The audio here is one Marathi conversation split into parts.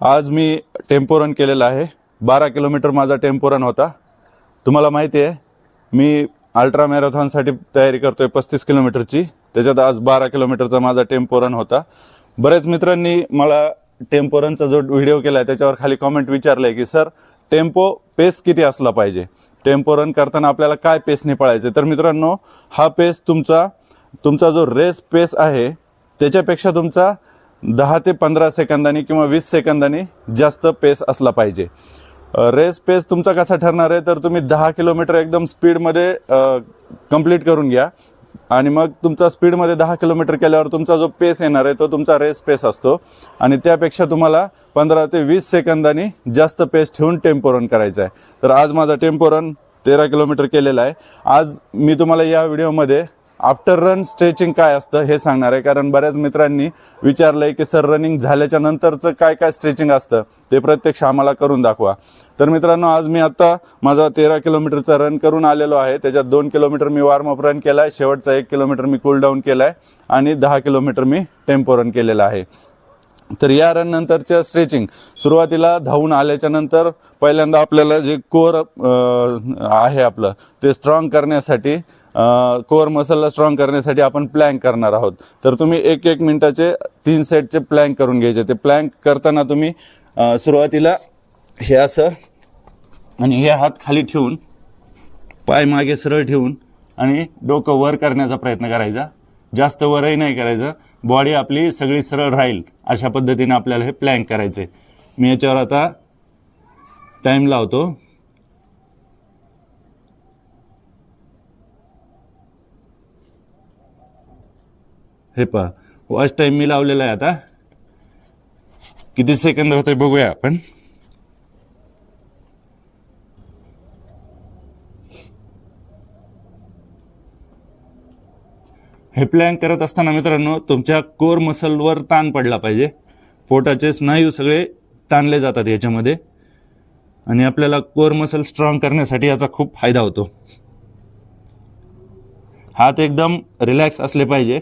आज मी टेम्पो रन केलेला आहे. बारा किलोमीटर माझा टेम्पो रन होता. तुम्हाला माहिती आहे मी अल्ट्रा मॅरेथॉनसाठी तयारी करतो आहे पस्तीस किलोमीटरची. त्याच्यात आज बारा किलोमीटरचा माझा टेम्पो रन होता. बरेच मित्रांनी मला टेम्पो रनचा जो व्हिडिओ केला आहे त्याच्यावर खाली कॉमेंट विचारलं आहे की सर टेम्पो पेस किती असला पाहिजे? टेम्पो रन करताना आपल्याला काय पेसने पळायचे तर मित्रांनो हा पेस तुमचा तुमचा जो रेस पेस आहे त्याच्यापेक्षा तुमचा दहा ते पंधरा सेकंदांनी किंवा वीस सेकंदांनी जास्त पेस असला पाहिजे. रेस पेस तुमचा कसा ठरणार आहे तर तुम्ही दहा किलोमीटर एकदम स्पीडमध्ये कंप्लीट करून घ्या. आणि मग तुमचा स्पीडमध्ये दहा किलोमीटर केल्यावर तुमचा जो पेस येणार आहे तो तुमचा रेस पेस असतो. आणि त्यापेक्षा तुम्हाला पंधरा ते वीस सेकंदांनी जास्त पेस ठेवून टेम्पो रन करायचा आहे. तर आज माझा टेम्पो रन तेरा किलोमीटर केलेला आहे. आज मी तुम्हाला या व्हिडिओमध्ये आफ्टर रन स्ट्रेचिंग काय असतं हे सांगणार आहे. कारण बऱ्याच मित्रांनी विचारलं आहे की सर रनिंग झाल्याच्या नंतरचं काय काय स्ट्रेचिंग असतं? ते प्रत्यक्ष आम्हाला करून दाखवा. तर मित्रांनो आज मी आत्ता माझा तेरा किलोमीटरचा रन करून आलेलो आहे. त्याच्यात दोन किलोमीटर मी वॉर्मअप रन केला आहे शेवटचा एक किलोमीटर मी कूल डाऊन केला आहे आणि दहा किलोमीटर मी टेम्पो रन केलेला आहे. तर या रन नंतरच्या स्ट्रेचिंग सुरुवातीला धावून आल्याच्यानंतर पहिल्यांदा आपल्याला जे कोर आहे आपलं ते स्ट्रॉंग करण्यासाठी कोअर मसलला स्ट्रॉंग करण्यासाठी आपण प्लँक करणार आहोत. तर तुम्ही एक एक मिनिटाचे तीन सेटचे प्लँक करून घ्यायचे. ते प्लँक करताना तुम्ही सुरुवातीला हे असं आणि हे हात खाली ठेवून पाय मागे सरळ ठेवून आणि डोकं वर करण्याचा प्रयत्न करायचा. जास्त वरही नाही करायचं. बॉडी आपली सगळी सरळ राहील अशा पद्धतीने आपल्याला हे प्लँक करायचे. मी याच्यावर आता टाईम लावतो. हे पहा. हो, वॉच टाईम मी लावलेला आहे आता. किती सेकंद होते बघूया आपण. हे प्लॅन करत असताना मित्रांनो तुमच्या कोर मसलवर ताण पडला पाहिजे. पोटाचे स्नायू सगळे ताणले जातात याच्यामध्ये. आणि आपल्याला कोर मसल स्ट्रॉंग करण्यासाठी याचा खूप फायदा होतो. हात एकदम रिलॅक्स असले पाहिजे.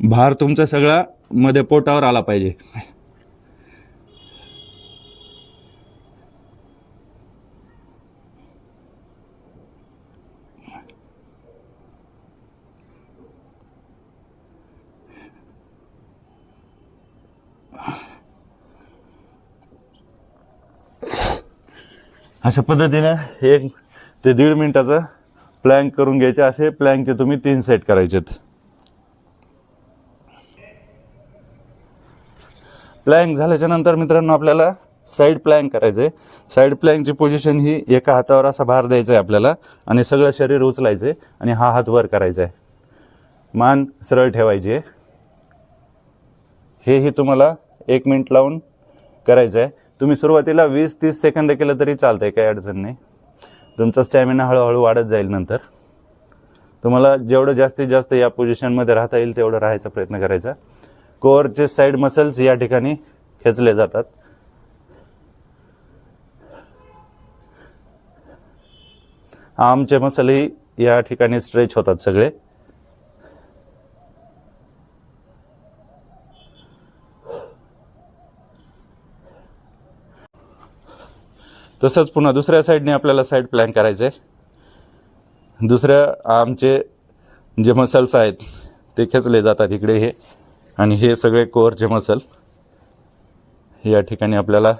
भार तुमचा सगळा मध्ये पोटावर आला पाहिजे. अशा पद्धतीने एक ते दीड मिनिटाचं प्लँक करून घ्यायचे. असे प्लँकचे तुम्ही तीन सेट करायचेत. प्लँक झाल्याच्यानंतर मित्रांनो आपल्याला साईड प्लँक करायचं आहे साईड प्लँकची पोझिशन ही एका हातावर असा भार द्यायचा आहे आपल्याला आणि सगळं शरीर उचलायचं आहे आणि हा हात वर करायचा आहे मान सरळ ठेवायची आहे. हेही तुम्हाला एक मिनिट लावून करायचं आहे तुम्ही सुरुवातीला वीस तीस सेकंद केलं तरी चालतं आहे काही अडचण नाही. तुमचा स्टॅमिना हळूहळू वाढत जाईल नंतर. तुम्हाला जेवढं जास्तीत जास्त या पोझिशनमध्ये राहता येईल तेवढं राहायचा प्रयत्न करायचा. कोअरचे साईड मसल्स या ठिकाणी खेचले जातात. आमचे मसलही या ठिकाणी स्ट्रेच होतात सगळे. तसंच पुन्हा दुसऱ्या साईडने आपल्याला साईड प्लॅन करायचं. आहे दुसऱ्या आमचे जे मसल्स आहेत ते खेचले जातात इकडे हे. आणि हे सगळे कोअरचे मसल. या ठिकाणी आपल्याला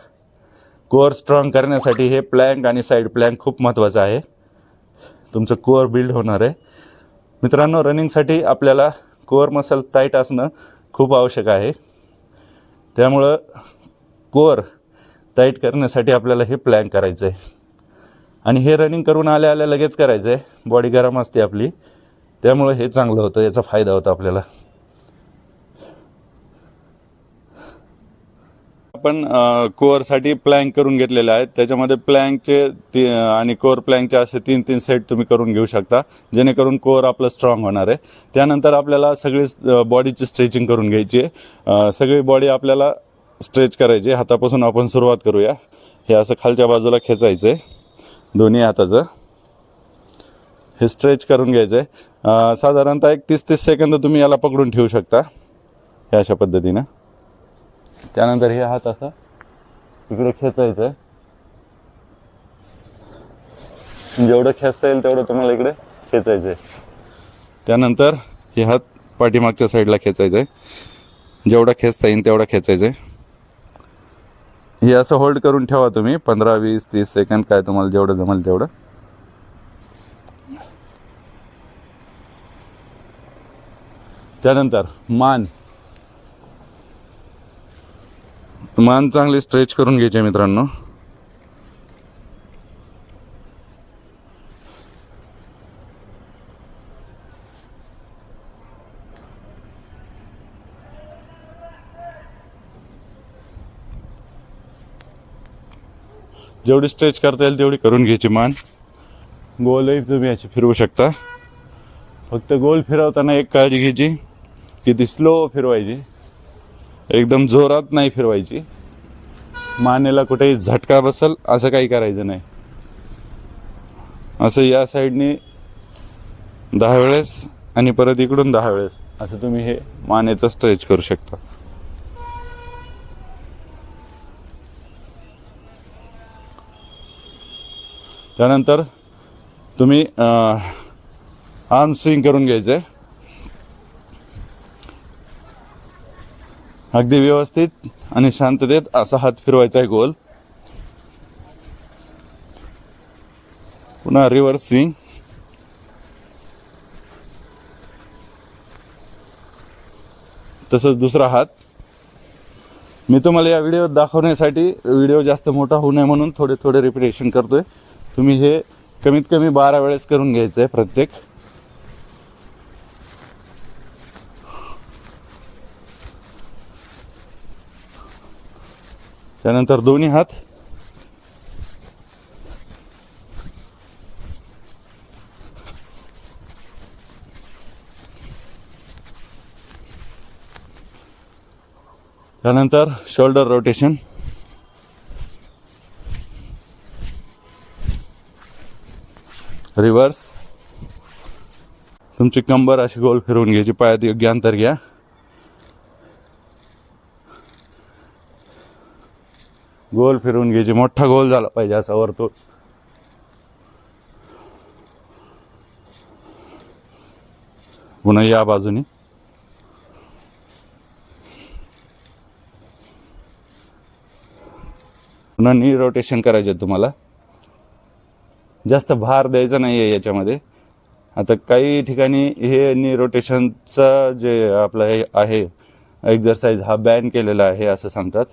कोअर स्ट्रॉंग करण्यासाठी हे प्लँक आणि साईड प्लँक खूप महत्त्वाचं आहे. तुमचं कोअर बिल्ड होणार आहे. मित्रांनो रनिंगसाठी आपल्याला कोअर मसल टाईट असणं खूप आवश्यक आहे. त्यामुळं कोअर टाईट करण्यासाठी आपल्याला हे प्लॅन करायचं आहे आणि हे रनिंग करून आल्या आल्या लगेच करायचं आहे बॉडी गरम असते आपली. त्यामुळं हे चांगलं होतं याचा फायदा होतो आपल्याला. आपण कोअरसाठी प्लँक करून घेतलेले आहेत. त्याच्यामध्ये प्लँकचे ती आणि कोअर प्लँकचे असे तीन तीन सेट तुम्ही करून घेऊ शकता जेणेकरून कोअर आपलं स्ट्रॉंग होणार आहे. त्यानंतर आपल्याला सगळी बॉडीची स्ट्रेचिंग करून घ्यायची आहे. सगळी बॉडी आपल्याला स्ट्रेच करायची आहे. हातापासून आपण सुरुवात करूया. हे असं खालच्या बाजूला खेचायचं आहे दोन्ही हाताचं. हे स्ट्रेच करून घ्यायचं आहे साधारणतः एक तीस तीस सेकंद तुम्ही याला पकडून ठेवू शकता. हे अशा पद्धतीनं. त्यानंतर हे हात असा इकडे खेचायचं आहे जेवढं खेचता येईल तेवढं तुम्हाला इकडे खेचायचं आहे त्यानंतर हे हात पाठीमागच्या साईडला खेचायचं आहे जेवढा खेचता येईल तेवढा खेचायचं आहे हे असं होल्ड करून ठेवा तुम्ही. पंधरा वीस तीस सेकंद काय तुम्हाला जेवढं जमेल तेवढं. त्यानंतर मान. मान चांगली स्ट्रेच करून घ्यायचे मित्रांनो. जेवढी स्ट्रेच करता येईल तेवढी करून घ्यायची मान. गोलही तुम्ही अशी फिरवू शकता. फक्त गोल फिरवताना एक काळजी घ्यायची की ती स्लो फिरवायची. एकदम जोरात नाही फिरवायची. मानेला कुठेही झटका बसल असं काही करायचं नाही. असं या साईडने दहा वेळेस आणि परत इकडून दहा वेळेस असं तुम्ही हे मानेचं स्ट्रेच करू शकता. त्यानंतर तुम्ही आर्म स्विंग करून घ्यायचं आहे अगदी व्यवस्थित आणि शांततेत असा हात फिरवायचा आहे गोल. पुन्हा रिव्हर्स स्विंग तसंच दुसरा हात. मी तुम्हाला या व्हिडिओ दाखवण्यासाठी व्हिडिओ जास्त मोठा होऊ नये म्हणून थोडे थोडे रिपिटेशन करतोय. तुम्ही हे कमीत कमी बारा वेळेस करून घ्यायचं आहे प्रत्येक. त्यानंतर दोन्ही हात. त्यानंतर शोल्डर रोटेशन रिव्हर्स तुमची कंबर अशी गोल फिरवून घ्यायची. पायात योग्य अंतर घ्या. गोल फिरवून घ्यायची. मोठा गोल झाला पाहिजे असा वर्तुळ पुन्हा या बाजूनी. पुन्हा नी रोटेशन करायचे तुम्हाला. जास्त भार द्यायचा नाही आहे याच्यामध्ये. आता काही ठिकाणी हे नी रोटेशनचं जे आपलं हे आहे एक्झरसाईज हा बॅन केलेला आहे असं सांगतात.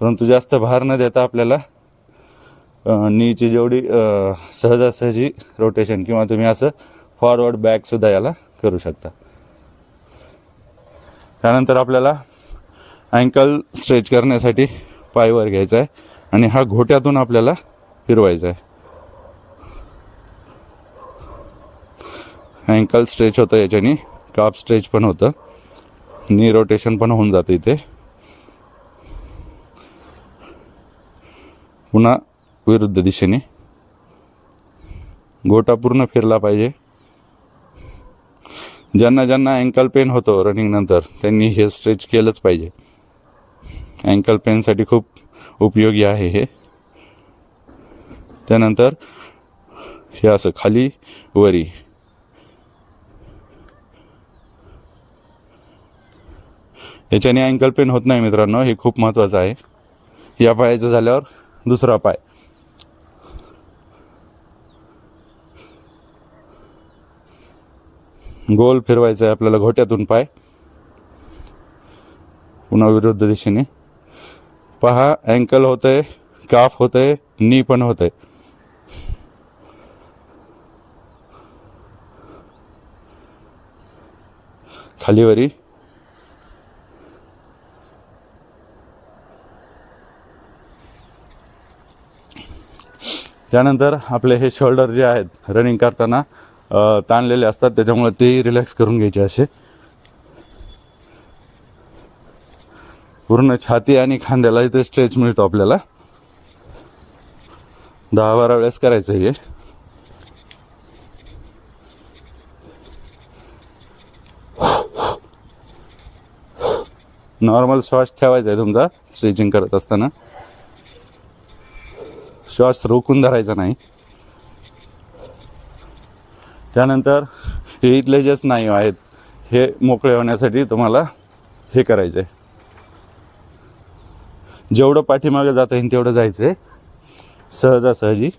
परंतु जास्त भार न देता आपल्याला नीची जेवढी सहजासहजी रोटेशन किंवा तुम्ही असं फॉरवर्ड बॅकसुद्धा याला करू शकता. त्यानंतर आपल्याला अँकल स्ट्रेच करण्यासाठी पायवर घ्यायचा आहे आणि हा घोट्यातून आपल्याला फिरवायचा आहे अँकल स्ट्रेच होतं याच्याने काप स्ट्रेच पण होतं. नी रोटेशन पण होऊन जातं इथे. पुन्हा विरुद्ध दिशेने. गोटा पूर्ण फिरला पाहिजे. ज्यांना ज्यांना अँकल पेन होतो रनिंग नंतर त्यांनी हे स्ट्रेच केलंच पाहिजे. अँकल पेनसाठी खूप उपयोगी आहे हे. त्यानंतर हे असं खाली वरी. याच्याने अँकल पेन होत नाही मित्रांनो हे खूप महत्त्वाचं आहे. या पायाचं झाल्यावर दुसरा पाय. गोल फिरवायचा आहे आपल्याला घोट्यातून पाय. पुन्हा विरुद्ध दिशेने. पहा अँकल होतंय काफ होतंय नी पण होतंय. खालीवरी त्यानंतर आपले हे शोल्डर जे आहेत रनिंग करताना ताणलेले असतात त्याच्यामुळे ते रिलॅक्स करून घ्यायचे असे पूर्ण छाती आणि खांद्याला इथे स्ट्रेच मिळतो आपल्याला. दहा बारा वेळेस करायचं हे. नॉर्मल श्वास ठेवायचा आहे तुमचा स्ट्रेचिंग करत असताना. श्वास रोखून धरायचा नाही. त्यानंतर हे इथले जे स्नायू आहेत हे मोकळे होण्यासाठी तुम्हाला हे करायचं आहे जेवढं पाठीमागं जाता येईल तेवढं जायचं आहे सहजासहजी.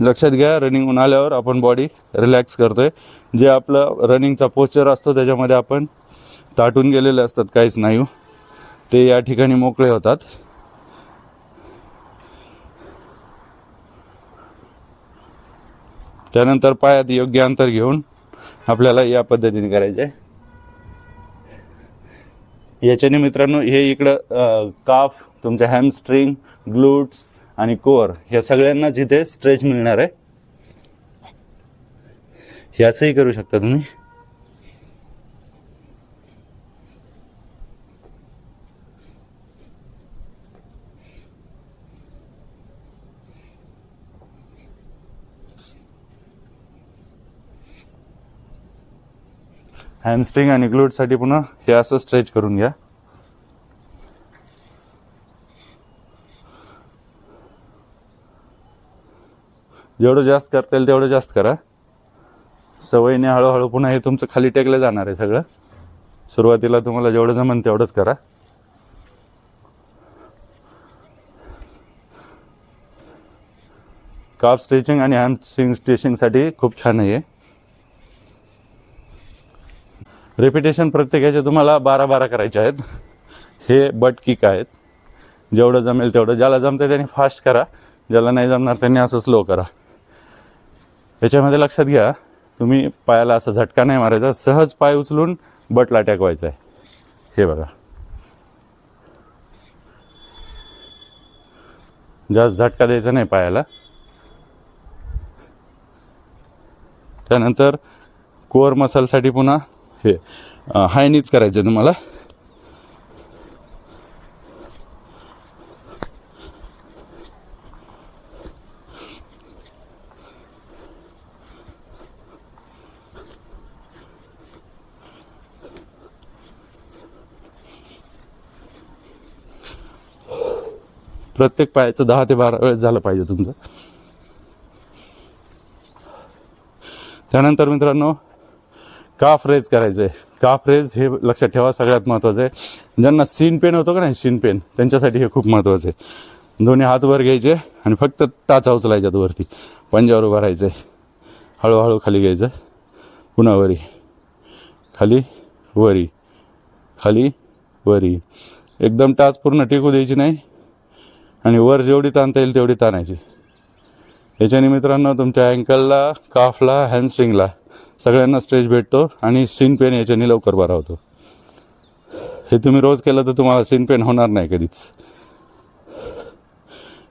लक्षात घ्या रनिंग उन्हाल्यावर आपण बॉडी रिलॅक्स करतोय. जे आपलं रनिंगचा पोस्चर असतो त्याच्यामध्ये आपण ताटून गेलेले असतात काहीच नाही ते या ठिकाणी मोकळे होतात. त्यानंतर पायात योग्य अंतर घेऊन आपल्याला या पद्धतीने करायचं आहे याच्याने मित्रांनो हे इकडं काफ तुमच्या हॅमस्ट्रिंग ग्लूट्स आणि कोअर ह्या सगळ्यांना जिथे स्ट्रेच मिळणार आहे हे असंही करू शकता तुम्ही. हॅमस्ट्रिंग आणि ग्लूटसाठी पुन्हा हे असं स्ट्रेच करून घ्या. जेवढं जास्त करता येईल तेवढं जास्त करा. सवयीने हळूहळू पुन्हा हे तुमचं खाली टेकलं जाणार आहे सगळं. सुरुवातीला तुम्हाला जेवढं जमन तेवढंच करा. काप स्ट्रेचिंग आणि हॅमस्ट्रिंग स्ट्रेचिंगसाठी खूप छान आहे हे. रेपिटेशन प्रत्येकाचे तुम्हाला बारा बारा करायचे आहेत. हे बट किक आहेत. जेवढं जमेल तेवढं ज्याला जमतं त्याने फास्ट करा. ज्याला नाही जमणार त्यांनी असं स्लो करा. याच्यामध्ये लक्षात घ्या तुम्ही पायाला असं झटका नाही मारायचा. सहज पाय उचलून बटला टेकवायचा आहे हे बघा. जास्त झटका द्यायचा नाही पायाला. त्यानंतर कोअर मसलसाठी पुन्हा हे हायनीच करायचं आहे तुम्हाला. प्रत्येक पायाचं दहा ते बारा वेळेस झालं पाहिजे तुमचं. त्यानंतर मित्रांनो काफ रेज करायचं आहे काफ रेज हे लक्षात ठेवा सगळ्यात महत्त्वाचं आहे. ज्यांना सीन पेन होतो का नाही सीन पेन त्यांच्यासाठी हे खूप महत्त्वाचं आहे. दोन्ही हात वर घ्यायचे आणि फक्त टाचा उचलायच्यात वरती. पंजावर उभं राहायचं आहे हळूहळू खाली घ्यायचं. पुन्हा वरी. खाली वरी. खाली वरी. एकदम टाच पूर्ण टेकू द्यायची नाही. आणि वर जेवढी ताणता येईल तेवढी ताणायची. याच्याने मित्रांनो तुमच्या अँकलला काफला हॅन्डस्ट्रिंगला सगळ्यांना स्ट्रेच भेटतो आणि सीन पेन याच्याने लवकर बरा होतो. हे तुम्ही रोज केलं तर तुम्हाला सीन पेन होणार नाही कधीच.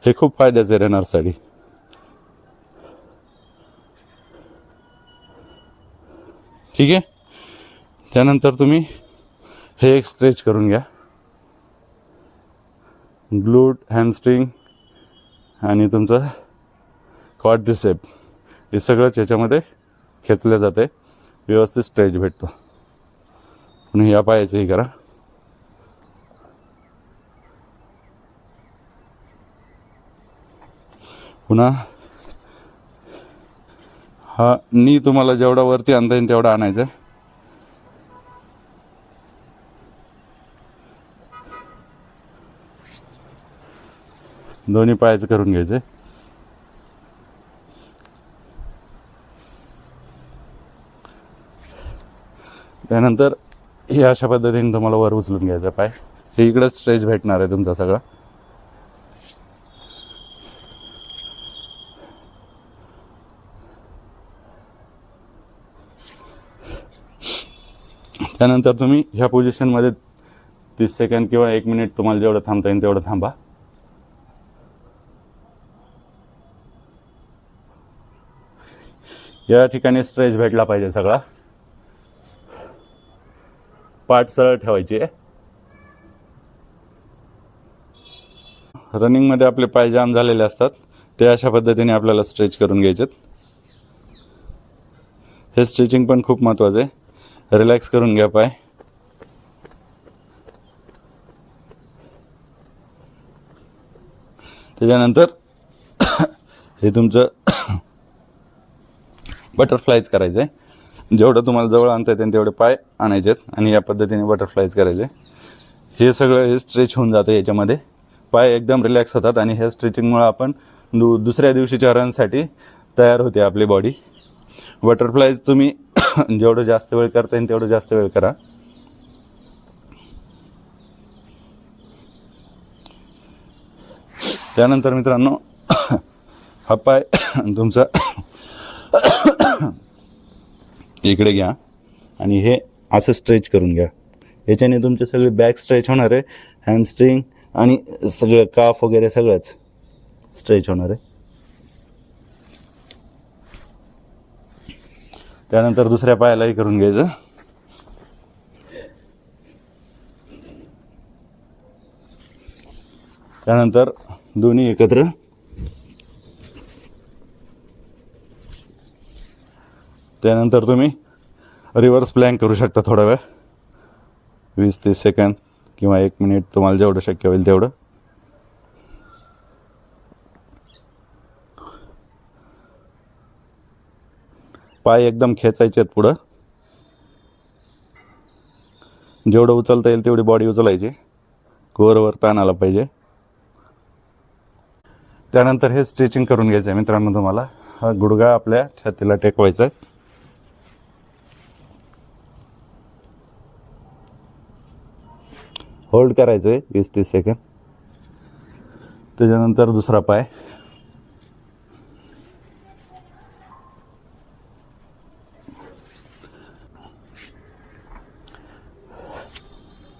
हे खूप फायद्याचं आहे रनर्ससाठी ठीक आहे? त्यानंतर तुम्ही हे एक स्ट्रेच करून घ्या. ग्लूट हॅमस्ट्रिंग आणि तुमचं क्वाड्रिसेप हे सगळंच याच्यामध्ये खेचलं जाते. व्यवस्थित स्ट्रेच भेटतो. म्हणून या पायाचंही करा. पुन्हा हा नी तुम्हाला जेवढा वरती आणता येईल तेवढा आणायचा आहे. दोन्ही पायाचं करून घ्यायचं त्यानंतर हे अशा पद्धतीने तुम्हाला वर उचलून घ्यायचं पाय. हे इकडंच स्ट्रेच भेटणार आहे तुमचा सगळा. त्यानंतर तुम्ही ह्या पोझिशनमध्ये तीस सेकंड किंवा एक मिनिट तुम्हाला जेवढं थांबता येईल तेवढं थांबा. या ठिकाणी स्ट्रेच भेटला पाहिजे सगळा. पाठ सरळ ठेवायची आहे. रनिंगमध्ये आपले पाय जाम झालेले असतात. ते अशा पद्धतीने आपल्याला स्ट्रेच करून घ्यायचे हे स्ट्रेचिंग पण खूप महत्त्वाचं आहे. रिलॅक्स करून घ्या पाय. त्याच्यानंतर हे तुमचं बटरफ्लायच करायचं आहे जेवढं तुम्हाला जवळ आणता येते तेवढे पाय आणायचे आहेत आणि या पद्धतीने बटरफ्लायज करायचे हे सगळं हे स्ट्रेच होऊन जातं याच्यामध्ये पाय एकदम रिलॅक्स होतात आणि ह्या स्ट्रेचिंगमुळं आपण दु दुसऱ्या दिवशीच्या रनसाठी तयार होते आपली बॉडी बटरफ्लायज तुम्ही जेवढं जास्त वेळ करता येईल तेवढं जास्त वेळ करा त्यानंतर मित्रांनो हा पाय तुमचा इकडे घ्या. आणि हे असं स्ट्रेच करून घ्या. याच्याने तुमचे सगळे बॅक स्ट्रेच होणार आहे. हॅमस्ट्रिंग आणि सगळं काफ वगैरे सगळंच स्ट्रेच होणार आहे. त्यानंतर दुसऱ्या पायालाही करून घ्यायचं. त्यानंतर दोन्ही एकत्र त्यानंतर तुम्ही रिव्हर्स प्लॅन करू शकता थोडा वेळ. वीस तीस सेकंद किंवा एक मिनिट तुम्हाला जेवढं शक्य होईल तेवढं. पाय एकदम खेचायचे आहेत पुढं. जेवढं उचलता येईल तेवढी बॉडी उचलायची. कोरवर ताण आला पाहिजे. त्यानंतर हे स्ट्रेचिंग करून घ्यायचं आहे मित्रांनो तुम्हाला. हा गुडघा आपल्या छातीला टेकवायचा आहे होल्ड करायचं आहे वीस तीस सेकंद त्याच्यानंतर दुसरा पाय.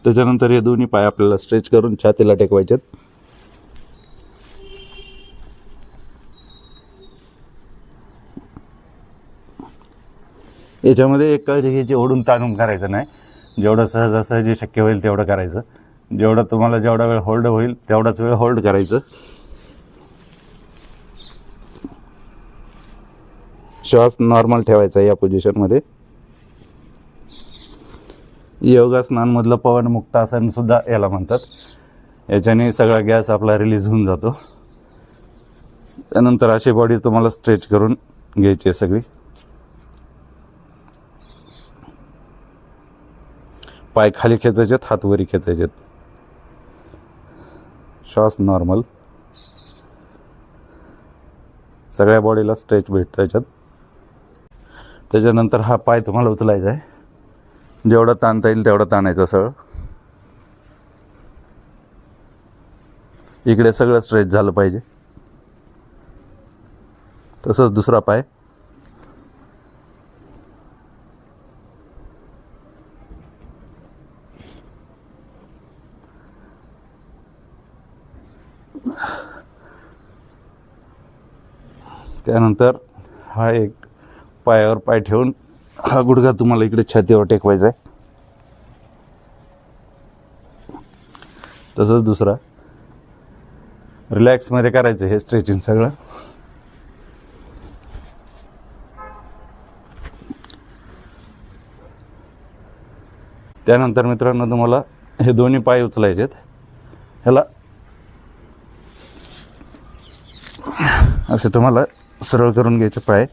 त्याच्यानंतर हे दोन्ही पाय आपल्याला स्ट्रेच करून छातीला टेकवायचेत. याच्यामध्ये एक काळजी घ्यायची ओढून ताणून करायचं नाही. जेवढं सहजासहजी शक्य होईल तेवढं करायचं. जेवढा तुम्हाला जेवढा वेळ होल्ड होईल तेवढाच वेळ होल्ड करायचं. श्वास नॉर्मल ठेवायचा या पोझिशनमध्ये योगासनांमधलं पवनमुक्तासन सुद्धा याला म्हणतात. याच्याने सगळा गॅस आपला रिलीज होऊन जातो. त्यानंतर अशी बॉडी तुम्हाला स्ट्रेच करून घ्यायची आहे सगळी. पाय खाली खेचायचेत हात वरी खेचायचेत. श्वास नॉर्मल सगळ्या बॉडीला स्ट्रेच भेटतो याच्यात. त्याच्यानंतर हा पाय तुम्हाला उचलायचा आहे. जेवढं ताणता येईल तेवढं ताणायचं सगळं. इकडे सगळं स्ट्रेच झालं पाहिजे. तसंच दुसरा पाय. त्यानंतर हा एक पायावर पाय ठेवून हा गुडघा तुम्हाला इकडे छातीवर टेकवायचा आहे. तसंच दुसरा. रिलॅक्समध्ये करायचं हे स्ट्रेचिंग सगळं. त्यानंतर मित्रांनो तुम्हाला हे दोन्ही पाय उचलायचे आहेत ह्याला असे तुम्हाला सरळ करून घ्यायचे पाय.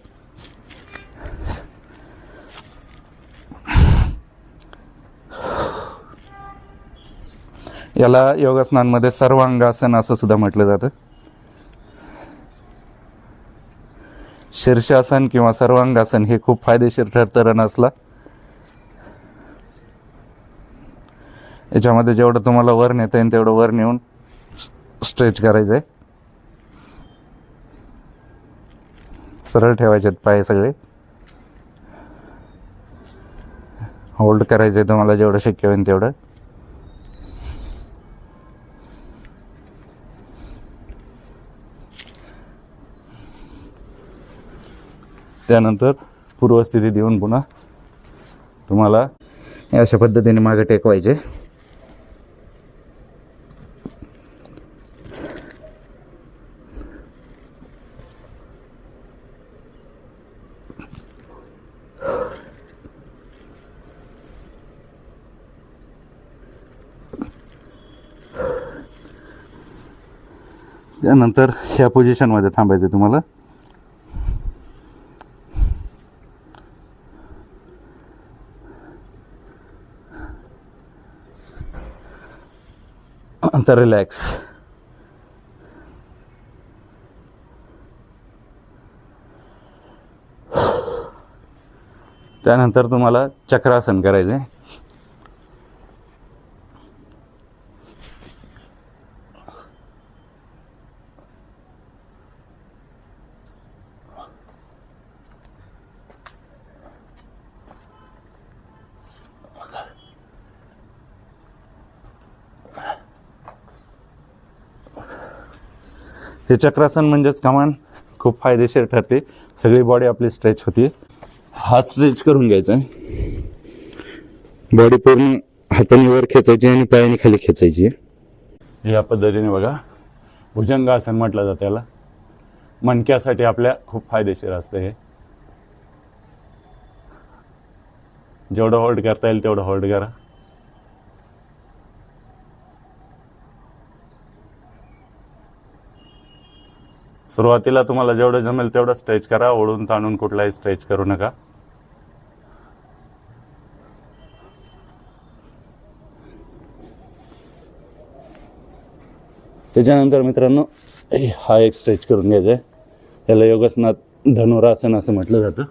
याला योगासनांमध्ये सर्वांगासन असं सुद्धा म्हटलं जातं. शीर्षासन किंवा सर्वांगासन हे खूप फायदेशीर ठरतं असला. याच्यामध्ये जेवढं तुम्हाला वर नेता येईल तेवढं वर नेऊन स्ट्रेच करायचं आहे सरळ ठेवायचे आहेत पाय सगळे. होल्ड करायचे तुम्हाला जेवढं शक्य होईल तेवढं. त्यानंतर पूर्वस्थिती देऊन पुन्हा तुम्हाला अशा पद्धतीने मागे टेकवायचे. त्यानंतर ह्या पोझिशनमध्ये थांबायचं आहे तुम्हाला. नंतर रिलॅक्स त्यानंतर तुम्हाला चक्रासन करायचं आहे हे चक्रासन म्हणजेच कमान खूप फायदेशीर ठरते. सगळी बॉडी आपली स्ट्रेच होती हात स्ट्रेच करून घ्यायचा आहे. बॉडी पूर्ण हाताने वर खेचायची आणि पायाने खाली खेचायची. या पद्धतीने बघा. भुजंगासन म्हटलं जातं त्याला मणक्यासाठी आपल्या खूप फायदेशीर असतं हे. जेवढं होल्ड करता येईल तेवढं होल्ड करा. सुरुवातीला तुम्हाला जेवढं जमेल तेवढं स्ट्रेच करा ओढून ताणून कुठलाही स्ट्रेच करू नका. त्याच्यानंतर मित्रांनो हा एक स्ट्रेच करून घ्यायचा आहे याला योगासनात धनुरासन असं म्हटलं जातं.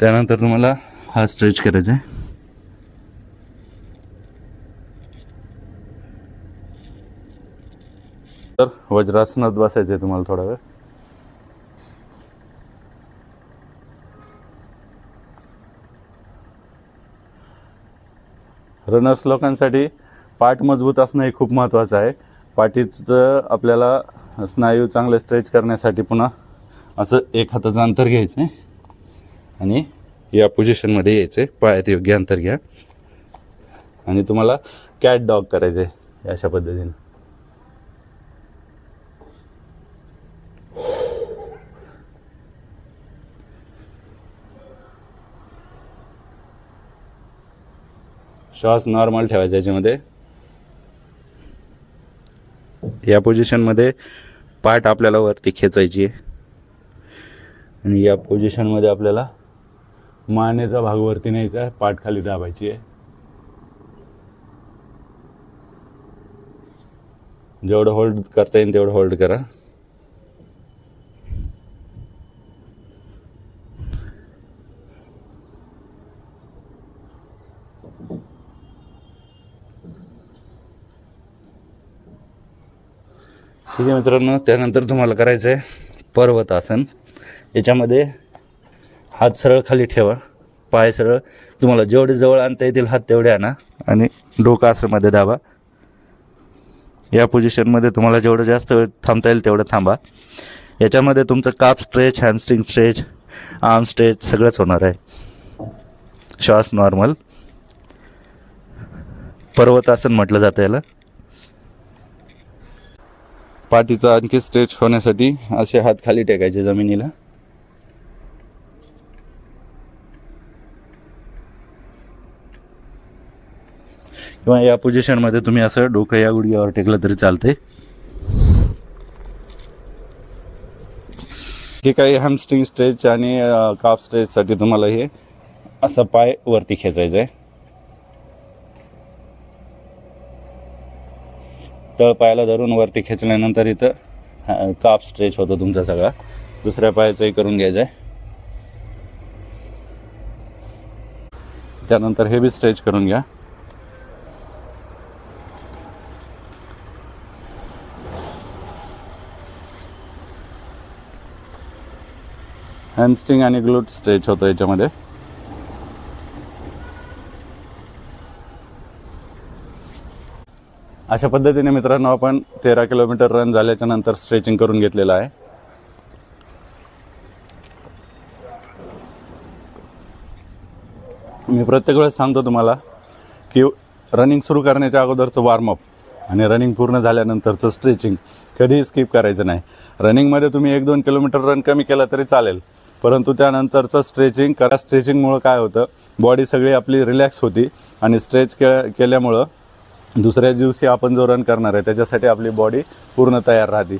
त्यानंतर तुम्हाला हा स्ट्रेच करायचा आहे. तर वज्रासनात बसायचं आहे तुम्हाला थोडा वेळ. रनर्स लोकांसाठी पाठ मजबूत असणं हे खूप महत्त्वाचं आहे. पाठीचं आपल्याला स्नायू चांगले स्ट्रेच करण्यासाठी पुन्हा असं एक हाताचं अंतर घ्यायचं आहे आणि या पोझिशनमध्ये यायचं. आहे पायात योग्य अंतर घ्या. आणि तुम्हाला कॅट डॉग करायचं आहे अशा पद्धतीने. श्वास नॉर्मल ठेवायचा याच्यामध्ये. या पोझिशनमध्ये पाठ आपल्याला वरती खेचायची आहे. आणि या पोझिशनमध्ये आपल्याला मानेचा भाग वरती न्यायचा आहे पाठ खाली दाबायची आहे. जेवढं होल्ड करता येईल तेवढं होल्ड करा. ठीक आहे मित्रांनो त्यानंतर तुम्हाला करायचं आहे पर्वतासन याच्यामध्ये हात सरळ खाली ठेवा. पाय सरळ. तुम्हाला जेवढे जवळ आणता येतील हात तेवढे आणा आणि डोकं असं मध्ये दाबा. या पोझिशनमध्ये तुम्हाला जेवढं जास्त वेळ थांबता येईल तेवढं थांबा. याच्यामध्ये तुमचं काप stretch hamstring stretch arm stretch सगळंच होणार आहे. श्वास नॉर्मल पर्वतासन म्हटलं जातं याला. पाठीचा आणखी स्ट्रेच होण्यासाठी असे हात खाली टेकायचे जमिनीला. किंवा या पोझिशनमध्ये तुम्ही असं डोकं या गुडघ्यावर टेकलं तरी चालते हे काही हॅमस्ट्रिंग स्ट्रेच आणि काप स्ट्रेचसाठी तुम्हाला हे असं पाय वरती खेचायचं आहे तळ पायाला धरून वरती खेचल्यानंतर इथं काप स्ट्रेच होतो तुमचा सगळा. दुसऱ्या पायाचंही करून घ्यायचं आहे त्यानंतर हे बी स्ट्रेच करून घ्या. हॅमस्ट्रिंग आणि ग्लूट स्ट्रेच होतं याच्यामध्ये. अशा पद्धतीने मित्रांनो आपण तेरा किलोमीटर रन झाल्याच्यानंतर स्ट्रेचिंग करून घेतलेलं आहे. मी प्रत्येक वेळेस सांगतो तुम्हाला की रनिंग सुरू करण्याच्या अगोदरचं वॉर्मअप आणि रनिंग पूर्ण झाल्यानंतरचं स्ट्रेचिंग कधीही स्किप करायचं नाही. रनिंगमध्ये तुम्ही एक दोन किलोमीटर रन कमी केलं तरी चालेल. परंतु त्यानंतरचं स्ट्रेचिंग करा स्ट्रेचिंगमुळं काय होतं? बॉडी सगळी आपली रिलॅक्स होती आणि स्ट्रेच के केल्यामुळं दुसऱ्या दिवशी आपण जो रन करणार आहे त्याच्यासाठी आपली बॉडी पूर्ण तयार राहते.